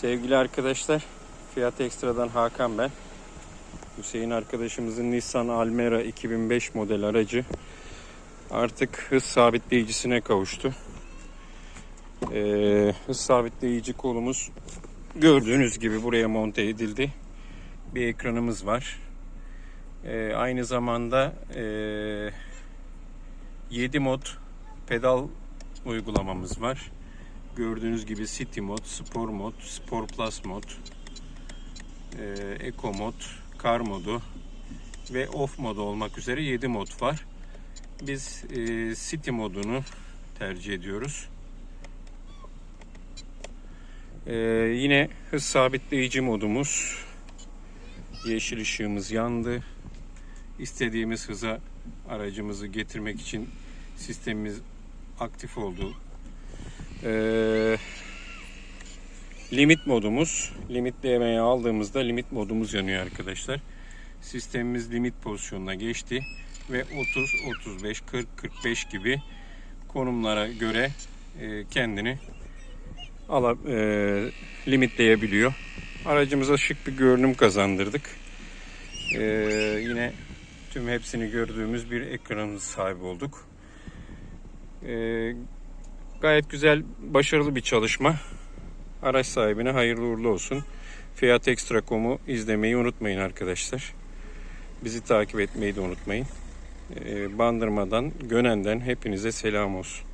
Sevgili arkadaşlar, Fiyat Ekstra'dan Hakan ben. Hüseyin arkadaşımızın Nissan Almera 2005 model aracı artık hız sabitleyicisine kavuştu. Ee, hız sabitleyici kolumuz gördüğünüz gibi buraya monte edildi. Bir ekranımız var. Ee, aynı zamanda e, 7 mod pedal uygulamamız var. Gördüğünüz gibi City mod, Spor mod, Spor Plus mod, e, Eco mod, Car modu ve Off modu olmak üzere 7 mod var. Biz e, City modunu tercih ediyoruz. E, yine hız sabitleyici modumuz. Yeşil ışığımız yandı. İstediğimiz hıza aracımızı getirmek için sistemimiz aktif oldu. Ee, limit modumuz. Limitlemeye aldığımızda limit modumuz yanıyor arkadaşlar. Sistemimiz limit pozisyonuna geçti ve 30, 35, 40, 45 gibi konumlara göre e, kendini ala, e, limitleyebiliyor. Aracımıza şık bir görünüm kazandırdık. E, yine tüm hepsini gördüğümüz bir ekranımız sahibi olduk. E, gayet güzel, başarılı bir çalışma. Araç sahibine hayırlı uğurlu olsun. Fiyat Extra.com'u izlemeyi unutmayın arkadaşlar. Bizi takip etmeyi de unutmayın. Ee, Bandırmadan, Gönen'den hepinize selam olsun.